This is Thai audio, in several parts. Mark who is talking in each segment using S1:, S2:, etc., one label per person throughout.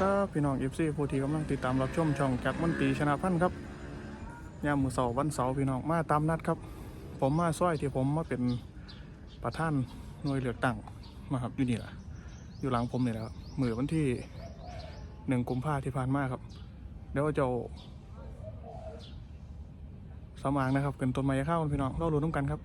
S1: ครับพี่น้องเอฟซีผู้ที่กำลังติดตามรับชมช่องจักรมนตีชนะพันธ์ครับยามมือเสาร์วันเสาร์พี่น้องมาตามนัดครับ ผมมาซ้อยที่ผมมาเป็นประธานหน่วยเลือกตั้งมาครับอยู่นี่แหละอยู่หลังผมนี่แหละครับมือวันที่หนึ่งกุมภาที่ผ่านมาครับเดี๋ยวจะเอาสมางนะครับเป็นต้นไม้ข้าวพี่น้องเรารู้น้ำกันครับ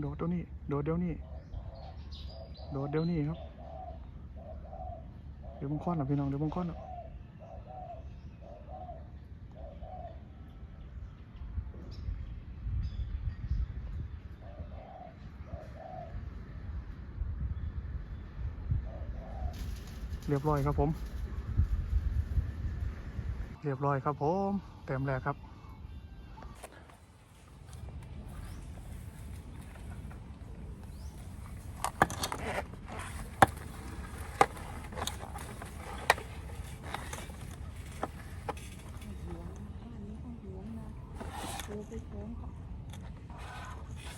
S1: โดดเดี๋ยวนี้ โดดเดี๋ยวนี้ โดดเดี๋ยวนี้ครับ เดี๋ยวมึงค้อนอะพี่น้อง เดี๋ยวมึงค้อนอะเรียบร้อยครับผม เรียบร้อยครับผม เต็มแล้วครับ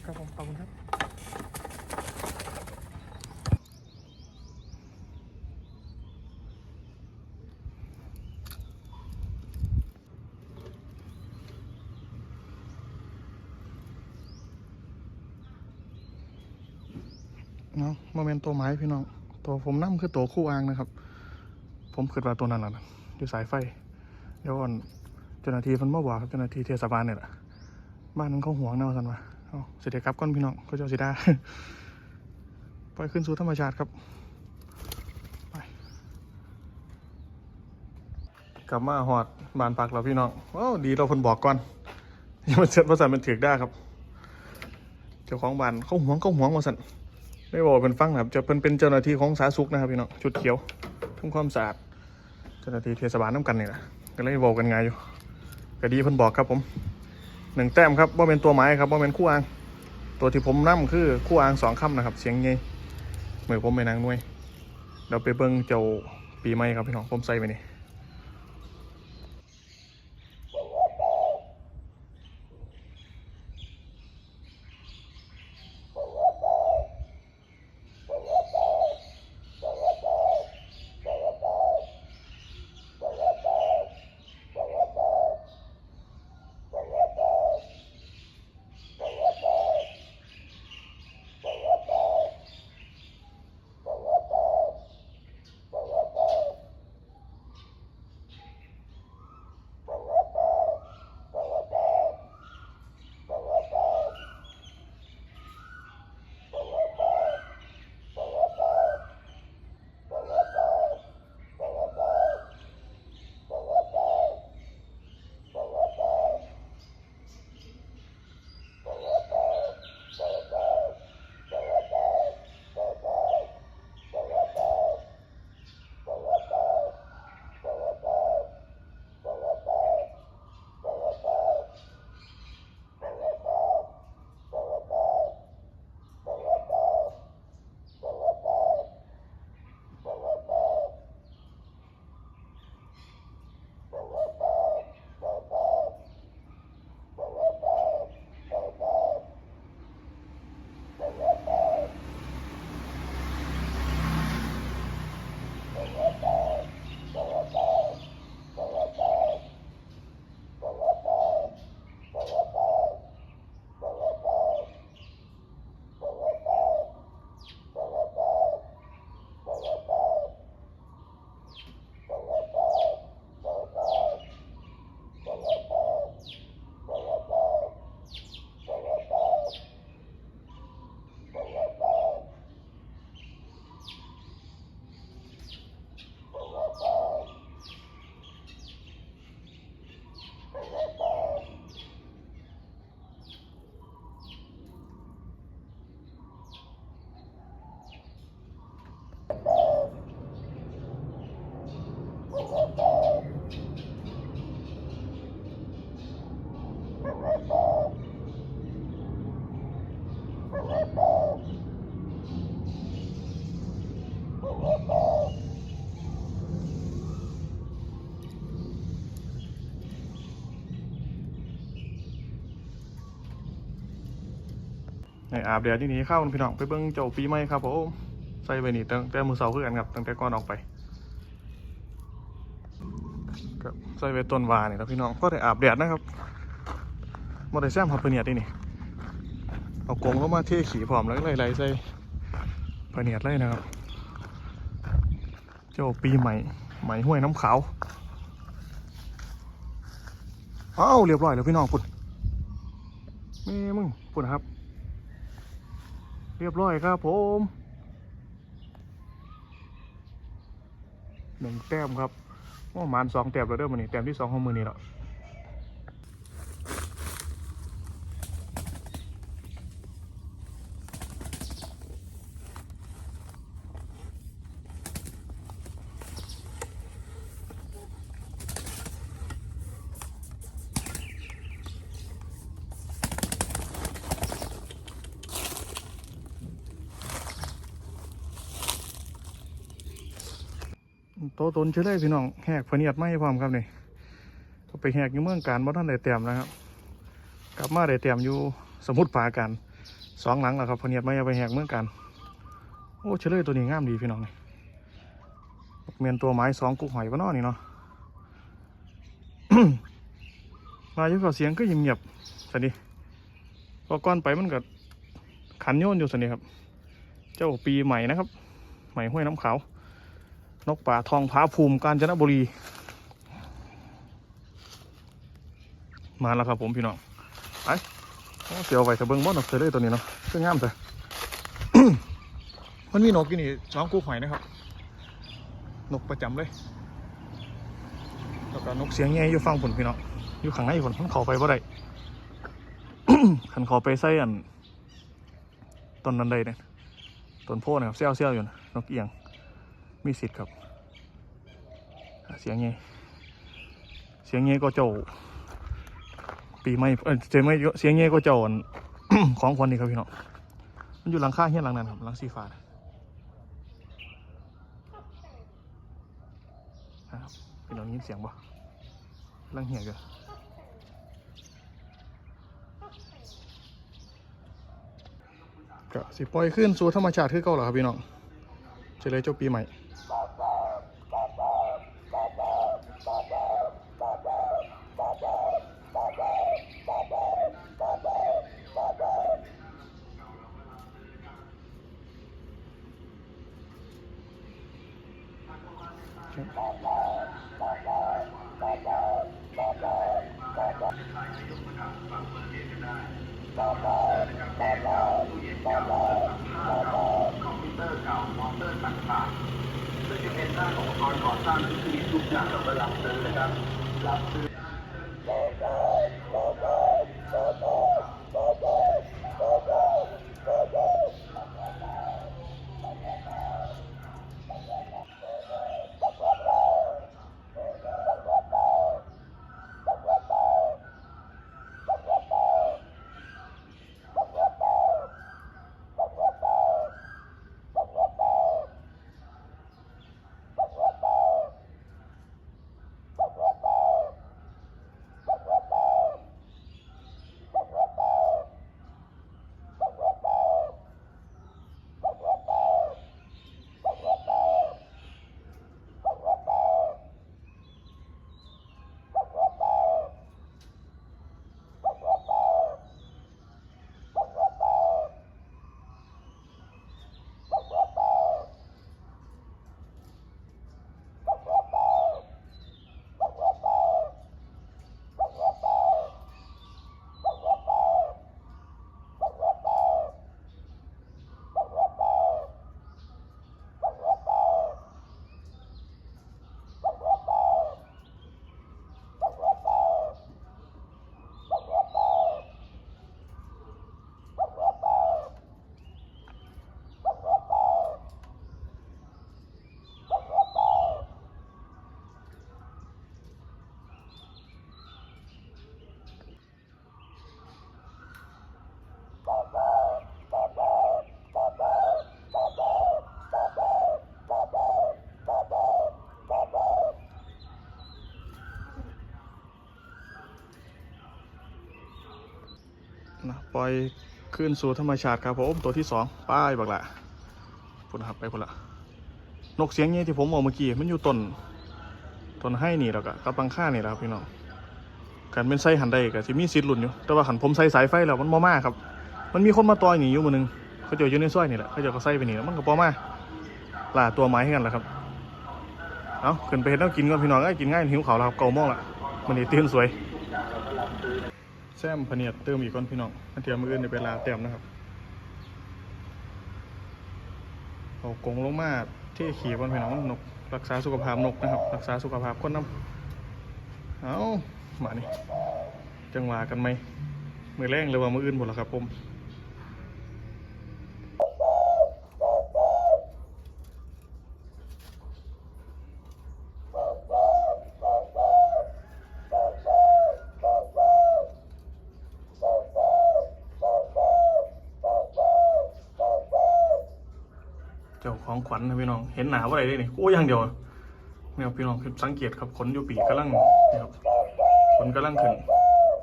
S1: ครับผมขอบคุณครับเนาะโมเป็นต์ตัวไม้พี่น้อง ตัวผมนั่มคือตัวคู่อ้างนะครับ ผมคิดว่าตัวนั้นแหละนะอยู่สายไฟ เดี๋ยวก่อนเจ้าหน้าที่เพันมาบอกครับเจ้าหน้าที่เทศบาลเนี่ยแหละ บ้านนั้นเขาห่วงแนวสันวะเอาเสร็จครับก้อนพี่น้องก็เจ้าสิได้ปล่อยขึ้นสู่ธรรมชาติครับไปกลับมาหอดบานพักเราพี่น้องโอ้ดีเราเพิ่นบอกก่อนยังมันเสร็จมาสั่นมันถือได้ครับ เจ้าของบ้านเขาห่วงเขาห่วงมาสันไม่บอกเป็นฟังนะครับจะเป็นเป็นเจ้าหน้าที่ของสาธารณสุขนะครับพี่น้องชุดเขียวทำความสะอาดเจ้าหน้าที่เทศบาลน้ำกันนี่แหละก็เลยบอกกันไงอยู่ก็ดีเพิ่นบอกครับผม หนึ่งแต้มครับว่าเป็นตัวไม้ครับว่าเป็นคู่อ่าง ตัวที่ผมนั่มคือคู่อ่างสองคำนะครับ เสียงเงยเหมือนผมไปนางนวยเดี๋ยวไปเบิ้งเจ้าปีใหม่ครับพี่น้องผมใส่ไปนี่ อาบแดดที่นี่เข้าพี่น้องไปเบิ้งเจ้าปีใหม่ครับผมใส่ไปนี่ตั้งแต่มือเสาคือกันครับตั้งแต่ก่อนออกไปครับใส่ไปต้นวานี่แล้วพี่น้องก็ได้อาบแดดนะครับมาได้แซมหับเปนียดนี่นี่เอากงเข้ามาเทขี่พร้อมแล้วก็ไล่ๆใส่เปนียดเลยนะครับ เจ้าปีใหม่ใหม่ห้วยน้ำขาวอ้าวเรียบร้อยแล้วพี่น้องปุ่นแม่มึงปุ่นครับ เรียบร้อยครับผมหนึ่งแต้มครับประมานสองแต้มแล้วเด้อมันนี่แต้มที่สองของมือนี่แล้ว โตตนเชื่อเลยพี่น้องแหกพเนียดไม่พร้อมครับนี่ก็ไปแหกอยู่เมืองการบ่ท่านได้แต้มนะครับ กลับมาได้แต้มอยู่สมุทรปาการสองหลังแล้วครับพเนียดไม่ไปแหกเมืองการโอ้เชื่อเลยตัวนี้งามดีพี่น้องนี่เมียนตัวไม้สองกุกหอยวะเนอนี่เนาะมาอยู่กับเสียงก็เงียบๆสันดีพอก่อนไปมันก็ขันโยนอยู่สันดีครับ เจ้าปีใหม่นะครับ ใหม่ห้วยน้ำขาว นกป่าทองผาภูมิกาญจนบุรี มาแล้วครับผมพี่น้องไปโอ้เสียวไว้ถ้าเบิ้งบ่นกเสยเลยตัวนี้เนาะเสื้องามแต่มันมีนกอยู่นี่สองกู้หอยนะครับ นกประจำเลยแล้วก็นกเสียงแง่อยู่ฟังผลพี่น้องอยู่ข้างในผลมันเข้าไปบ่ได้ขันเขาไปใส่อันต้นนั้นได้เนี่ยต้นโพนะครับเซี่ยวเซี่ยวอยู่นะนกเอียง มีสิทธิ์ครับ เสียงไงเสียงไงก็เจ้าปีไม่เออเสียงไม่เสียงไงก็เจ้าอันของคนนี่ครับพี่น้องมันอยู่หลังข้าเฮียนหลังนั้นครับหลังสีฟ้านะนะครับพี่น้องยินเสียงปะหลังเหียกันก็สิปล่อยขึ้นสู่ธรรมชาติคือเก่าเหรอครับพี่น้องเฉลยเจ้าปีใหม่ ค อยขึ้นสู่ธรรมชาติครับผมตัวที่สองป้ายบักละพุ่นครับไปพุ่นละนกเสียงเงี้ยที่ผมบอกเมื่อกี้มันอยู่ต้นต้นให้นี่แล้วก็กับปังค่านี่แหละครับพี่น้องกันเป็นไส้หันได้ก็สิมีสิทธิ์หลุนอยู่ แต่ว่าขันผมใส่สายไฟแล้วมันบ่มาครับ มันมีคนมาต่อยหนีอยู่มือหนึงเขาเจะอยู่ในซอยนี่แหละเขาเจะก็ใส่ไปนี่แล้วมันก็บ่มาล่าตัวไม้ให้กันแหละครับเอาขึ้นไปเห็นแล้วกินก่อนพี่น้องไอ้กินง่ายหิวเขาวแล้วครับเก่ามองละมันนี่ตื่นสวย แซมพเนียดเติมอีกก้อนพี่น้องอันเทียมมืออื่นในเวลาเต็มนะครับเอากงลงมาที่ขี่ก่อนพี่น้องนกรักษาสุขภาพนกนะครับ รักษาสุขภาพคนน้ำเอามานี่จังหวะกันไหมมือแรงหรือว่ามืออื่นหมดแล้วครับผม ของขวัญนะพี่น้อง เห็นหนาว่าอะไรได้เนี่โอ้อย่างเดียวเนี่ยพี่น้องคือสังเกตครับขนอยู่ปีกกำลังนี่ครับขนกำลังขึ้น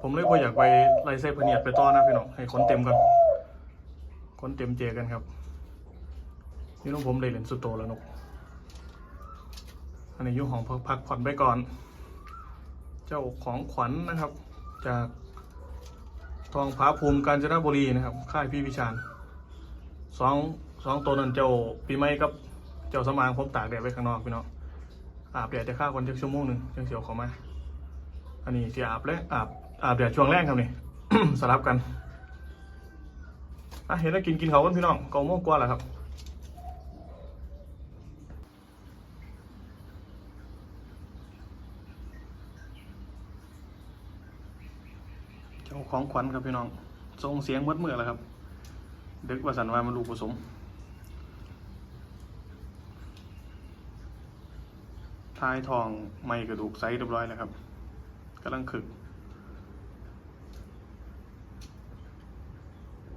S1: ผมเลยบ่อยากไปไล่เส้พเนียดไปต่อนนะพี่น้องให้ขนเต็มก่อนขนเต็มเจกันครับ นี่น้องผมเลยเหรียญสุดโตแล้วนกอันนี้ยุ่ของพักผ่อนไปก่อน เจ้าของขวัญนะครับ จากทองผาภูมิกาญจนบุรีนะครับ ค่ายพี่วิชาญสอง สองตัวนั้นเจ้าปีใหม่กับเจ้าสมางผมตากแดดไว้ข้างนอกพี่น้องอาบแดดจะฆ่าคนจักชั่วโมงหนึ่งจังเสียวเขามาอันนี้ที่อาบแล้วอาบอาบแดดช่วงแรกครับนี่ สลับกันอะเห็นแล้วกินกินเขากันพี่น้องเกาโมงกว่าแล้วครับเจ้าของขวัญครับพี่น้องส่งเสียงมื่อเมื่อแล้วครับดึกว่าสันว่ามันลูกผสม ท้ายทองไม่กระดูกไซส์เรียบร้อยแล้วครับกำลังขึก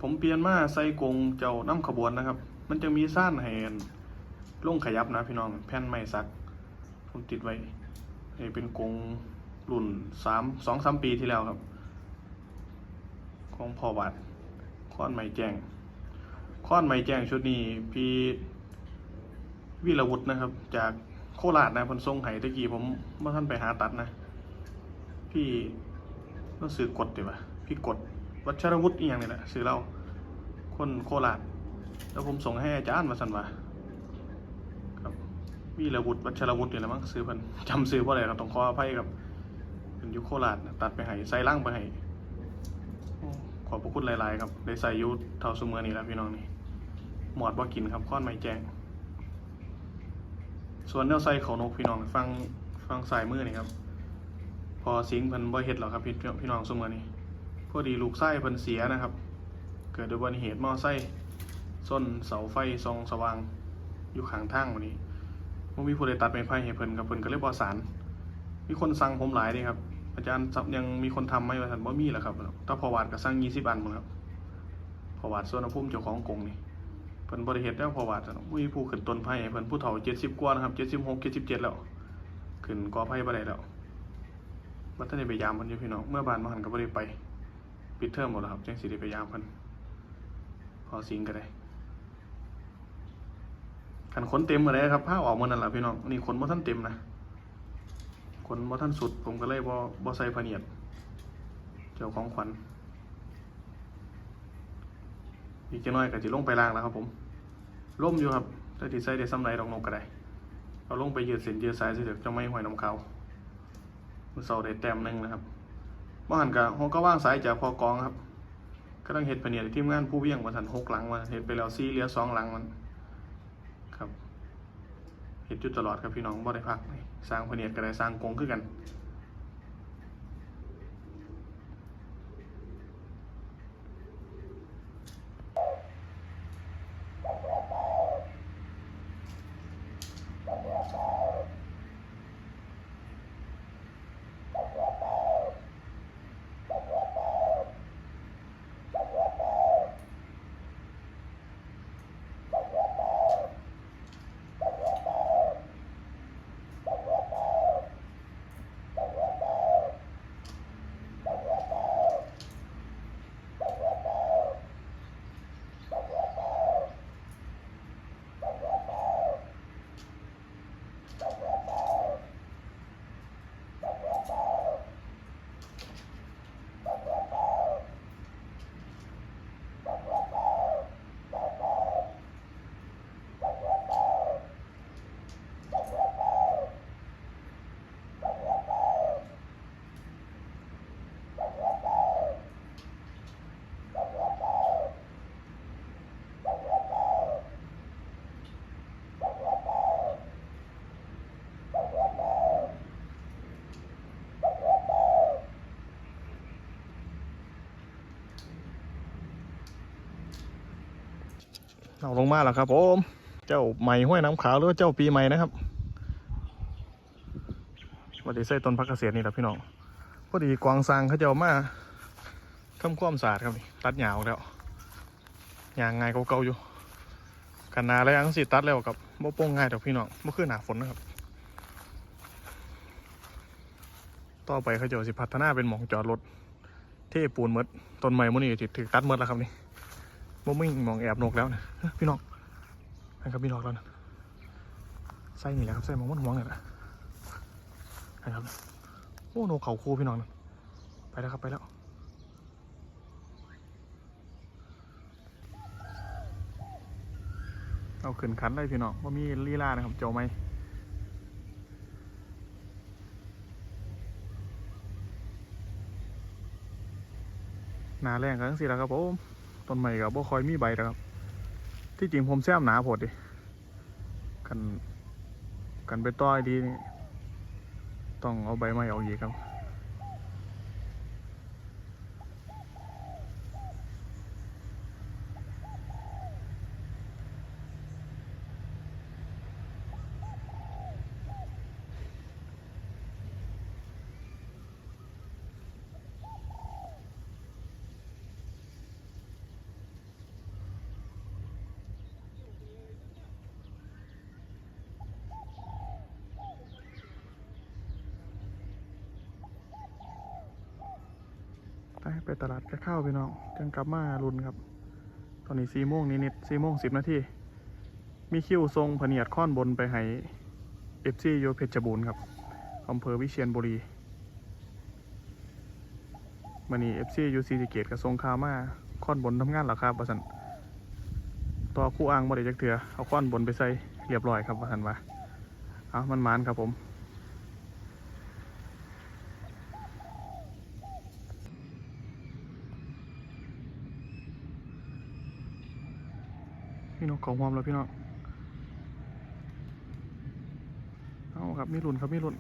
S1: ผมเปลี่ยนมาใส่กงเจ้าน้ำขบวนนะครับ มันจะมีซ่านให้ลงขยับนะพี่น้องแผ่นไม้สัก ผมติดไว้นี่เป็นกงรุ่นสามสองสามปีที่แล้วครับของพ่อวัดค้อนไม้แจ้งค้อนไม้แจ้งชุดนี้พี่วิรวุฒินะครับ จาก โคราชนะเพันทรงไห้ตะกี้ผมเมื่อท่านไปหาตัดนะ พี่ต้องซื้อกดดีป่ะพี่กดวัชรวุฒิอีกอย่างนี่แหละซื้อเราคนโคราชแล้วผมส่งให้อาจารย์มาสันว่าครับวิรวุฒิวัชรวุฒินี่แหละมั้งซื้อเพิ่นจำซื้อว่าอะไรครับต้องขออภัยครับเป็นยุคโคราชนะตัดไปให้ใส่ล่างไปให้ขอบพระคุณหลาย ๆ ครับได้ใส่อยูเท่าสมือนี่แหล้วพี่น้องนี่หมอดว่ากินครับข้อนไม้แจ้ง ส่วนแนวใส่เขานกพี่น้องฟังฟังสายมือนี่ครับ พอสิงพิ่นบ่เฮ็ดหรอครับพี่พี่น้องสมือนี่พอดีลูกไส้พิ่นเสียนะครับ เกิดอุบัติเหตุมอไซค์ส้นเสาไฟส่องสว่างอยู่ข้างทางวันนี้ผมมีผู้ใดตัดไม้ไผ่ให้เพิ่นกับเพิ่นก็เลยบ่สาร มีคนสั่งผมหลายเลยครับ อาจารย์ยังมีคนทำไหมว่าท่านบ่มีแหละครับถ้าพอวาดก็สั่งยี่สิบอันหมดครับพอวาดส่วนภูมิเจ้าของกงนี่ เพิ่นบริเหตุแล้วพอวาดมีผู้ขึ้นต้นไผ่ให้เพิ่นผู้เฒ่าเจ็ดสิบกว่านะครับเจ็ดสิบหกเจ็ดสิบเจ็ดแล้ว ขึ้นกอไผ่บ่ได้แล้ววัฒนได้ไปยามเพิ่นอยู่พี่น้องเมื่อบานมาหันก็บ่ได้ไปปิดเทอมหมดแล้วครับจังสิได้ไปยามเพิ่นพอสิงก็ได้ขันขนเต็มหมดเลยครับผ้าออกมานั่นแหละพี่น้องนี่ขนบ่ทันเต็มนะคนบ่ท่านสุดผมก็เลยบ่บ่ใส่พเนียดเจ้าของขวัญ อีกจะน้อยก็จะลงไปล่างแล้วครับผมล่มอยู่ครับแต่ที่ใส่ได้ซ้ำไรดอกนกก็ได้เอาลงไปยืดเส้นยืดสายเสิเดี๋ยวจะไม่หอยน้ำเขามันเสาได้แต้มหนึ่งนะครับบ่หันกะห้องก็ว่างสายจากพอกองครับก็ต้องเฮ็ดพะเนียดทีมงานผู้เวียงมาสันหกหลังมาเฮ็ดไปแล้วซีเหลือสองหลังมันครับเฮ็ดจุดตลอดครับพี่น้องบ่ได้พักสร้างพะเนียดก็ได้สร้างกรงคือกัน stop that. เอาลงมาแล้วครับผมเจ้าใหม่ห้วยน้ำขาวหรือว่าเจ้าปีใหม่นะครับวันดีใส่ต้นพักเกษตรนี่แหละพี่น้องพอดีกวางซางเขาจะเอามาทำความสะอาดครับนี่ตัดหญ้าออกแล้วยางง่ายเก่าๆอยู่กันนาแล้วยังสิตัดแล้วกับบ่โป้งง่ายดอกพี่น้องบ่คือหนาฝนนะครับ ต่อไปเขาจะสิพัฒนาเป็นหมองจอดรถเทปูนหมดต้นไม้มันนี่สิถือตัดหมดแล้วครับนี่ บ่มีหมองแอบนกแล้วนะเฮ้ยพี่น้องนั่นครับพี่น้องแล้วนะใส่นี่แหละครับใส่หมองมันห่วงนี่แหละนะครับโอ้นกเขาคูพี่น้องนะไปแล้วครับไปแล้วเอาขึ้นคันเลยพี่น้องว่ามีลีลานะครับเจ้าไหมหนาแรงกันสิแล้วครับผม ต้นใหม่กับบ่คอยมีใบนะครับ ที่จริงผมแซมหนาผดดิกันกันไปต้อยดีนี่ต้องเอาใบไม้ออกอีกครับ ไป กระเข้าพี่น้องจังกลับมารุนครับ ตอนนี้สี่โมงนิดๆสี่โมงสิบนาทีมีคิวทรงพเนียดข้อนบนไปให้เอฟซีโยเพชรบูรณ์ครับอำเภอวิเชียรบุรีมันนี้เอฟซียูซีเกตกับทรงคามาข้อนบนทำงานหรอครับประสันต่อคู่อ้างบ่ได้จักเถือเอาข้อนบนไปใส่เรียบร้อยครับประสันว่าเอามันมานครับผม พี่น้องของความแล้วพี่น้องเอาครับมีรุ่นครับมีรุ่น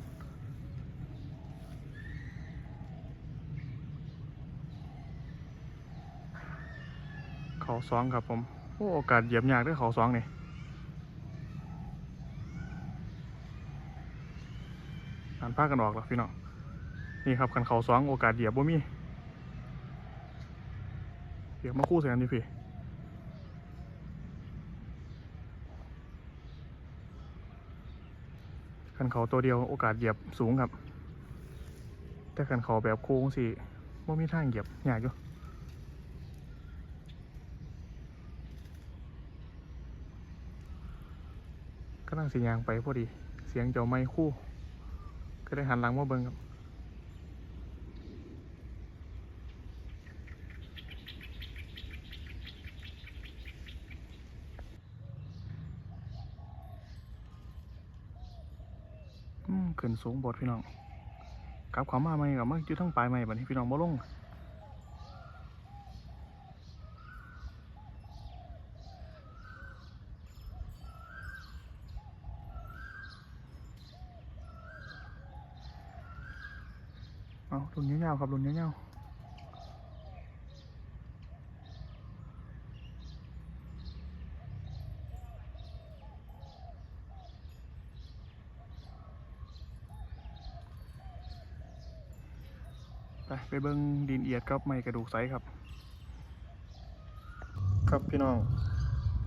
S1: เขาสองครับผมโอ้โอกาสเหยียบยากด้วยเขาสองนี่อ่านภาคกันออกแล้วพี่น้องนี่ครับคันเขาสองโอกาสเหยียบบ่มีเหยียบมาคู่ใส่กันอยู่พี่ ขันเขาตัวเดียวโอกาสเหยียบสูงครับ แต่ขันเขาแบบโค้งสิว่ามีทางเหยียบยากอยู่ก็นั่งสียางไปพอดี เสียงเจ้าไม่คู่ ก็ได้หันหลังมาเบิ่งครับ ขึ้นสูงบดพี่น้องกลับเขามาใหม่กับมาจุดทั้งปลายใหม่บัดนี้พี่น้องบ่ลงเอาลุนเงี้ยวๆครับลุนเงี้ยวๆ เบิ่งดินเอียดกับไม้กระดูกไซครับ ครับพี่น้อง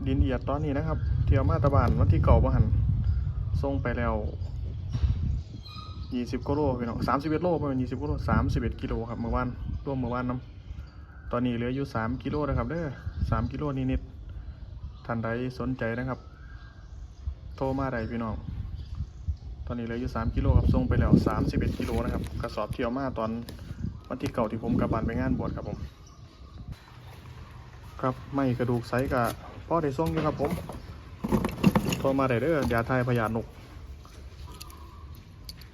S1: ดินเอียดตอนนี้นะครับ เที่ยวมาตะบานวันที่เก่าบ่หันส่งไปแล้วยี่สิบกิโลพี่น้องสามสิบเอ็ดโลประมาณยี่สิบกิโลสามสิบเอ็ดกิโลครับเมื่อวานร่วมเมื่อวานน้ำตอนนี้เหลืออยู่สามกิโลนะครับเด้อสามกิโลนิดๆท่านใดสนใจนะครับ โทรมาได้พี่น้อง ตอนนี้เหลืออยู่สามกิโลครับส่งไปแล้วสามสิบเอ็ดกิโลนะครับ กระสอบเที่ยวมาตอน วันที่เก่าที่ผมกลับบ้านไปงานบวชครับผม ครับไม่กระดูกไซกะพ่อได้ส่งอยู่ครับผมโทรมาได้เด้อยาไทยพยานก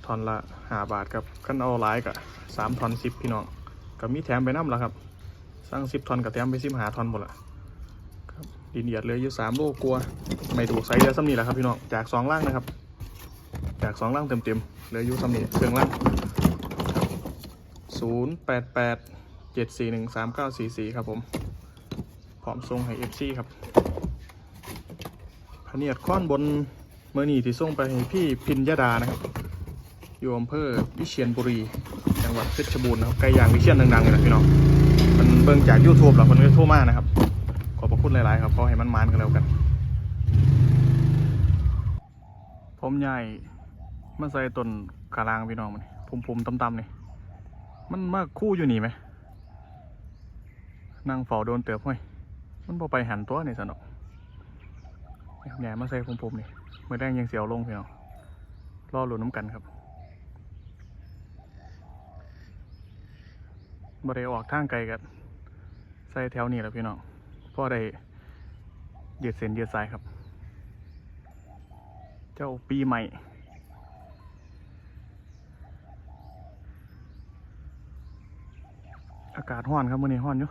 S1: ทอนละหาบาทครับขั้นเอาหลายกะสามทอนสิบพี่น้องก็มีแถมไปน้ำล้วครับสั่งสิบทอนกับแถมไปสิบหาทอนหมดละครับดินเหยียดเลยอยู่สามโลกลัว ไม่ดูไซส์เดียซ้ำนี่แหละครับพี่น้องจากสองล่างนะครับ จากสองล่างเต็มๆเลืออยู่ซ้ำนี่เครื่องล่าง ศูนย์แปดแปดเจ็ดสี่หนึ่งสามเก้าสี่สี่ครับผมพร้อมส่งให้ FC ครับเนียดข้อนบนเมื่อนี้ที่ส่งไปให้พี่พินยดานะครับ อยู่อำเภอวิเชียรบุรี จังหวัดเพชรบูรณ์นะครับไก่ย่างวิเชียรดังๆเลยนะพี่น้องมันเบิ่งจาก YouTube หรอมันก็โทรมากนะครับ ขอบพระคุณหลาย ๆ ครับขอให้มันมานกันแล้วกัน ผมใหญ่มาใส่ต้นกาลางพี่น้องมันพุ่มๆต่ำๆนี่ มันมาคู่อยู่นี่ไหมนั่งเฝ้าโดนเตือบห้ยมันพอไปหันตัวนี่สนอกใหญ่มาใส่พุ่มๆนี่เมื่อแดงยังเสียวลงพี่น้องรอหลุนน้ำกันครับบ่ได้ออกทางไกลกันใส่แถวนี้แหละพี่น้องพ่อได้เยืดเส้นเยืดสายครับ เจ้าปีใหม่ อากาศห้อนครับมื่อนี้ห้อนอยู่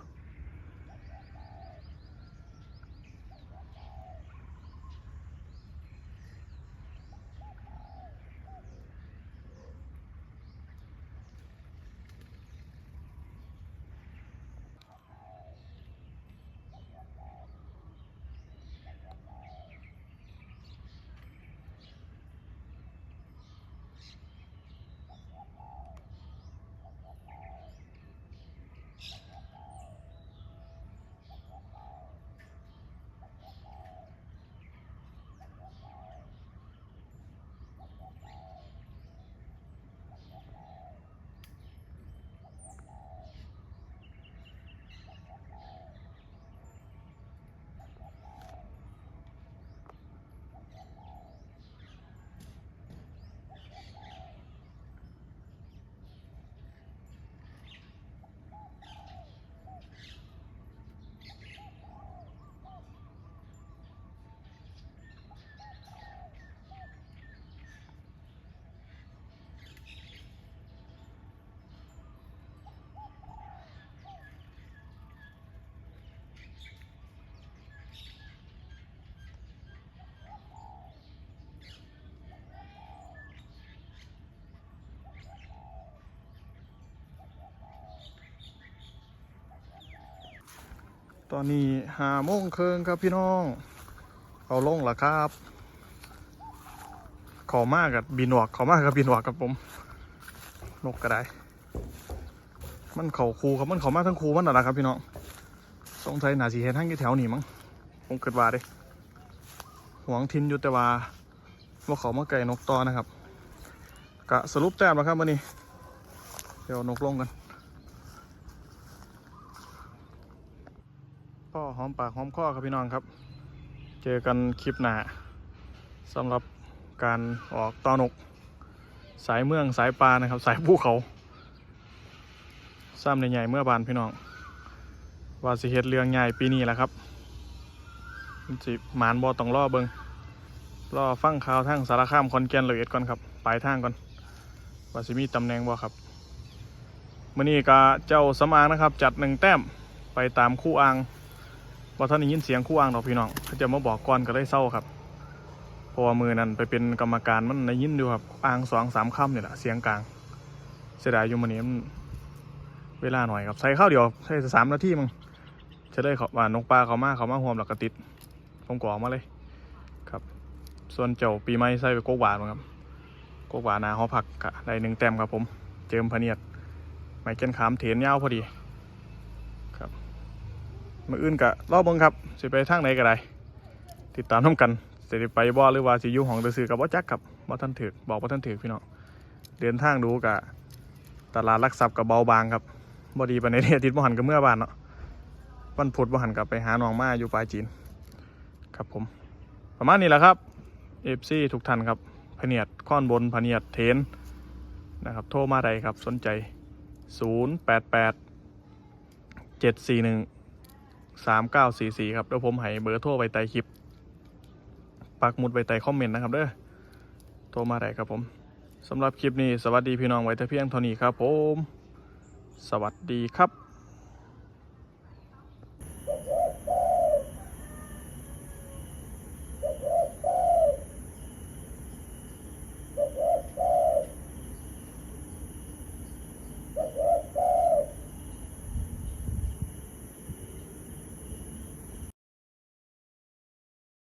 S1: ตอนนี้หาโมงเคิงครับพี่น้องเอาลงละครับขอมากกับบินหวกขอมากกับบินหวกกับผม นกก็ได้ มันเขาคูครับมันเขามากทั้งคูมันน่ะนะครับพี่น้องสงสัยหนาสีเห็นทั้งอยู่แถวนี้มั้งผมเกิดว่าเด้หวงทินอยู่แต่ว่าว่าเขามาไก่นกต่อนะครับกะสรุปแต้มแล้วครับวันนี้ เดี๋ยวนกลงกัน พ่อ หอมปากหอมคอครับพี่น้องครับ เจอกันคลิปหน้าสำหรับการออกตอนก สายเมืองสายปลานะครับ สายภูเขาซ้ำในใหญ่เมื่อบานพี่น้อง ว่าสิเฮ็ดเรื่องใหญ่ปีนี้แหละครับสิหมานบอต้องรอเบิงรอฟังข่าวทางสารคามคอนแกนเลยเอ็ดก่อนครับปลายทางก่อนว่าสิมีตำแหน่งบ่ครับมื่อนี้ก็เจ้าสำอางนะครับ จัดหนึ่งแต้มไปตามคู่อ่าง ว่าท่านได้ยินเสียงคู่อ่างดอกพี่น้องเขาจะมาบอกก่อนก็ได้เศร้าครับเพราะว่ามือนั้นไปเป็นกรรมการมันได้ยินอยู่ครับอ่างสองสามคำเนี่ยแหละเสียงกลางเสียดายอยู่มันนี้มันเวลาหน่อยครับใส่ข้าวเดียวใส่สามนาทีมึงจะได้เขาว่านกปลาเขามาเขามาห่วมหลักกระติดผมกออกมาเลยครับ ส่วนเจ้าปีใหม่ใส่ไปโกกหวานมั้งครับโกกหวานนาหอผักกะได้หนึ่งแต้มครับผม เจิมพเนียดไม้เกนขามเถียนยาวพอดี มืออื่นกะรอบเบิ่งครับสิไปทางไหนก็ได้ติดตามน้ำกันสิไปบ่หรือว่าสิอยู่ห้องซื่อกับบ่จักครับบ่ท่านถือบอกบ่ท่านถือพี่น้องเดินทางดูกะตลาดลักทรัพย์กับเบาบางครับบ่ดีปานในเดอาทิตย์บ่หันกับเมื่อบ้านเนาะวันพุธบ่หันกับไปหาน้องมาอยู่ปลายจีน ครับผม ประมาณนี้แหละครับ FC ทุกท่านครับพเนียดค้อนบนพเนียดเทนนะครับโทรมาได้ครับสนใจ 088 741 สามเก้าสี่สี่ครับเดี๋ยวผมให้เบอร์โทรไปใต้คลิป ปักหมุดไปใต้คอมเมนต์นะครับเด้อโทรมาได้ครับผมสำหรับคลิปนี้ สวัสดีพี่น้องไว้แต่เพียงเท่านี้ครับผม สวัสดีครับ